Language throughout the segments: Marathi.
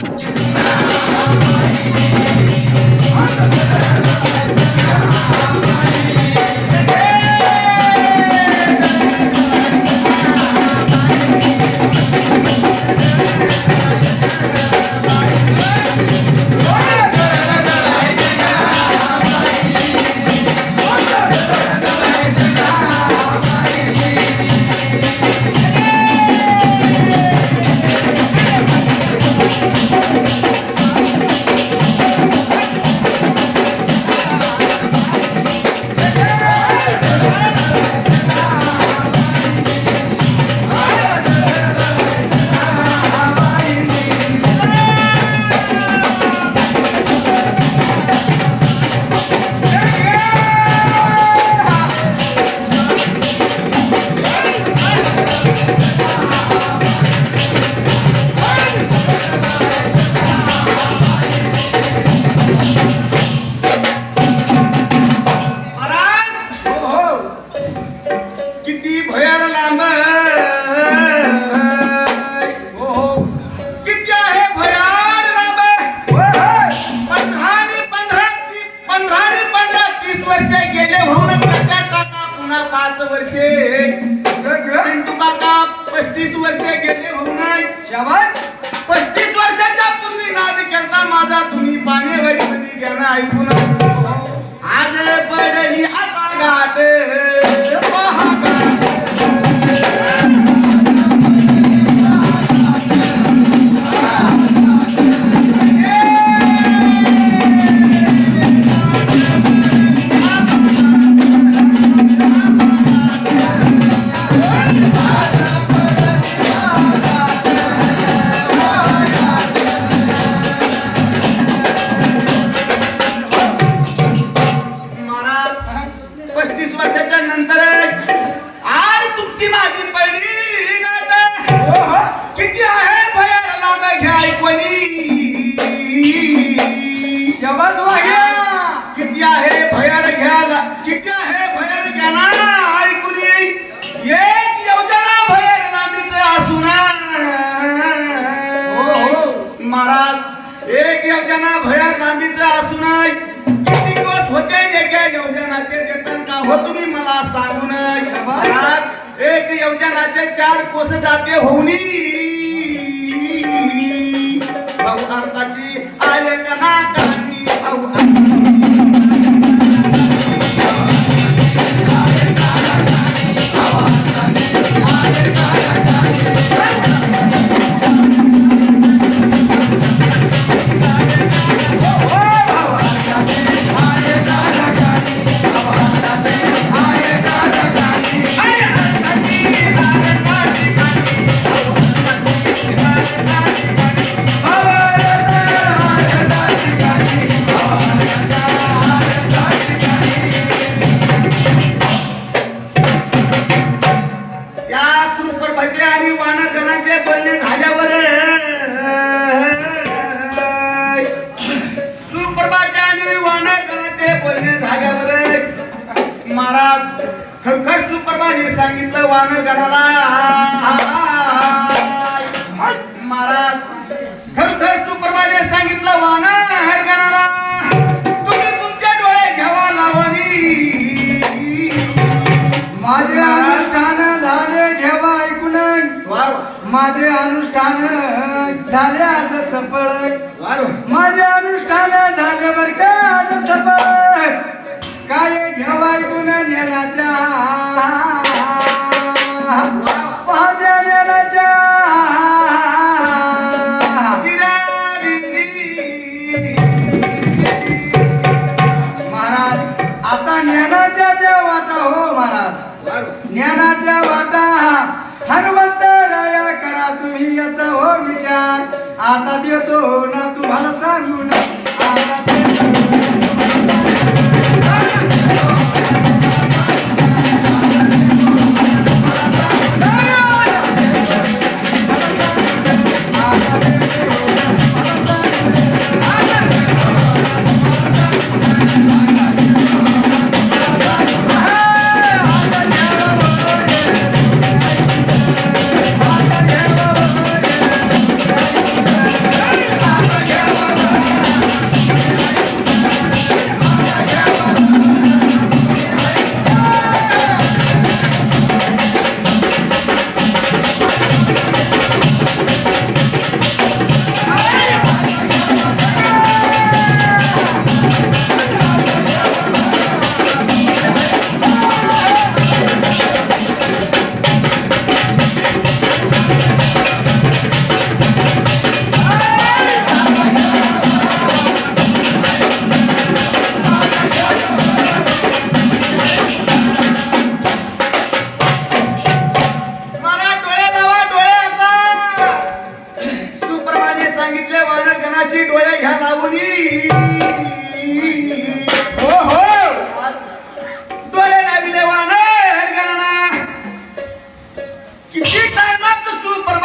Thank you. वर्षाच्या नंतर आज तुमची माझी पहिली हो, हो. किती आहे? भयाला घ्या ऐकवणी. मग तुम्ही मला सांगून एक योजनाचे चार कोस जाते होऊनी. भाऊ भारताची आय कना कहाणी भाऊ भजे आणि वानर गणाचे बनणे झाल्यावर सुप्रभाचे आणि वानर गणाचे बनणे झाल्यावर महाराज खरखर सुप्रभाने सांगितलं वानर गणाला. महाराज खरखर सुप्रभाने सांगितलं वानर झाल्या आज सफळ आता देतो ना तुम्हाला सांगू ना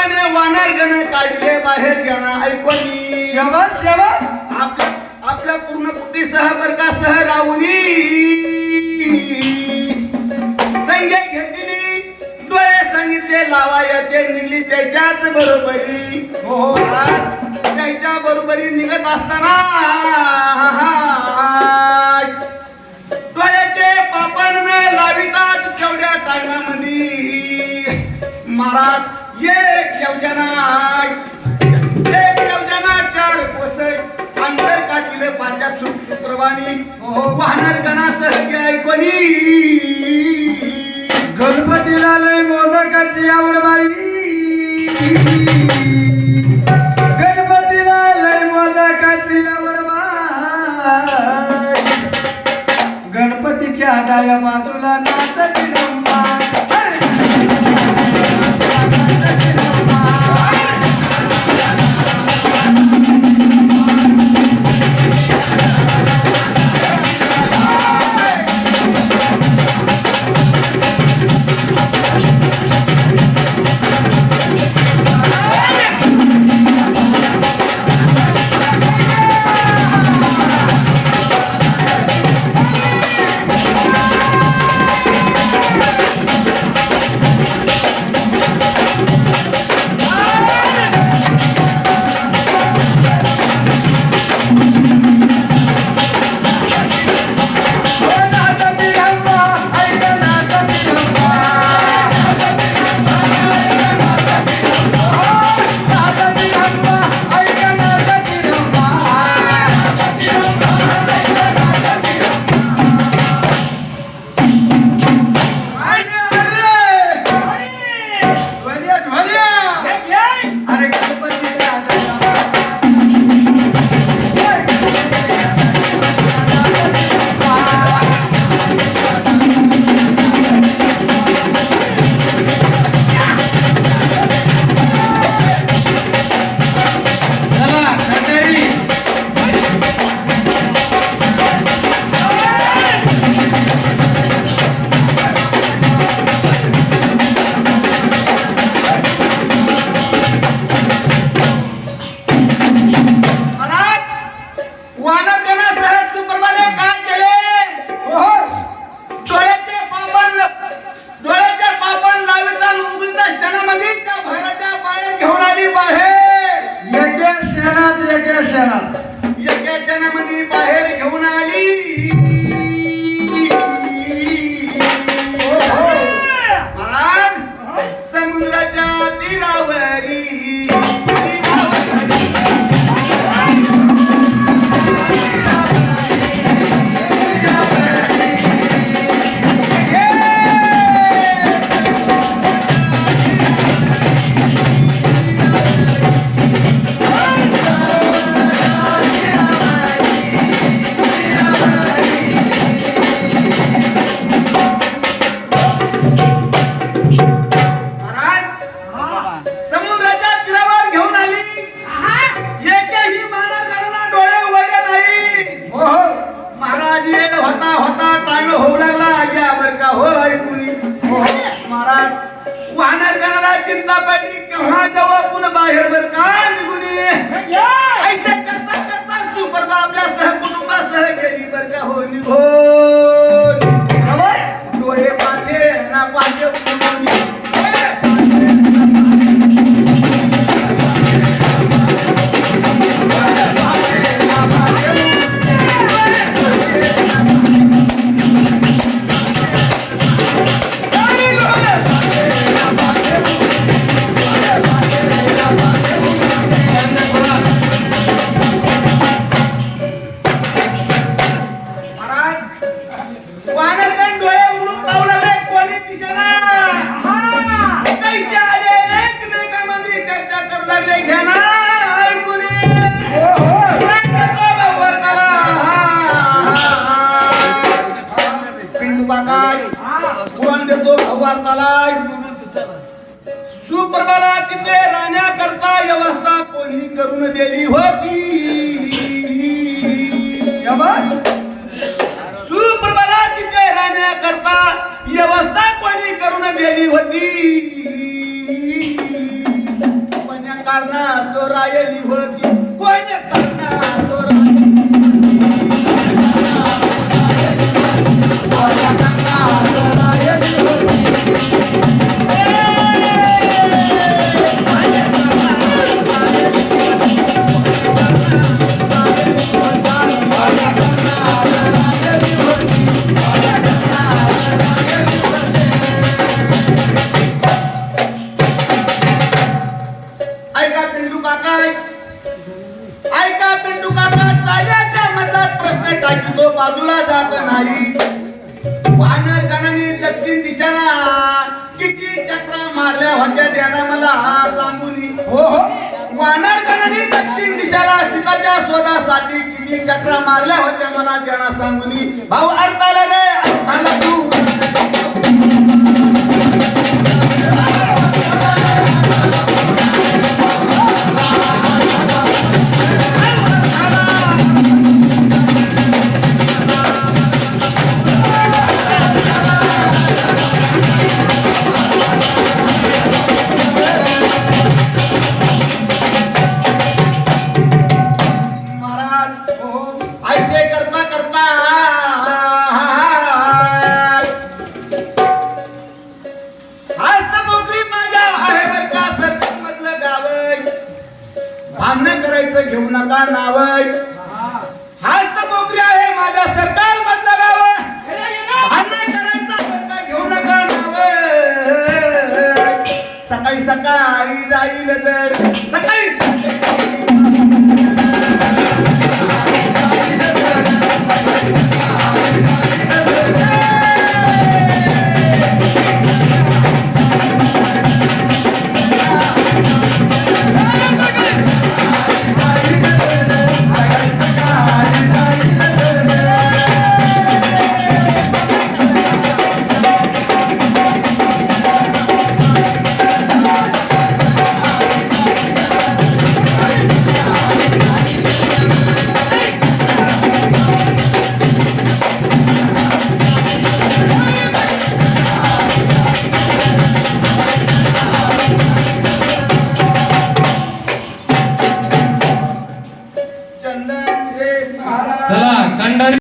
आपण वानर गण काढले बाहेर गण ऐकवली शबस शबस. आपल्या आपल्या पूर्ण कुटी सह बरका सह राहुली. संगे घेतली. डोळे सांगितले लावायचे निघली त्याच्याच बरोबरी. हो, हो. त्याच्या बरोबरी निघत असताना. डोळ्याचे पापड वाजली वाहणार गणासह गणपतीला लय मोदकाची आवड बाई. गणपतीला लय मोदकाची आवड बाई. गणपतीच्या डाया बाजूला नाचतील मुबाकाय पुरण देतो सुप्रभाला तिथे राहण्याकरता व्यवस्था कोणी करून दिली होती? सुप्रभाला तिथे राहण्याकरता व्यवस्था कोणी करून दिली होती? पण तो रायली होती? कोण कारणास ऐका पिंटू काका. ऐका पिंटू काका चाल्याच्या मधला प्रश्न टाकी तो बाजूला जात नाही. वानर गणाने दक्षिण दिशेला किती चक्रा मारल्या होत्या त्यानं मला सांगून. हो हो. वानर गणाने दक्षिण दिशेला सीताच्या शोधासाठी किती चक्रा मारल्या होत्या मला त्यांना सांगून. भाऊ अडताला रे अडताला तू.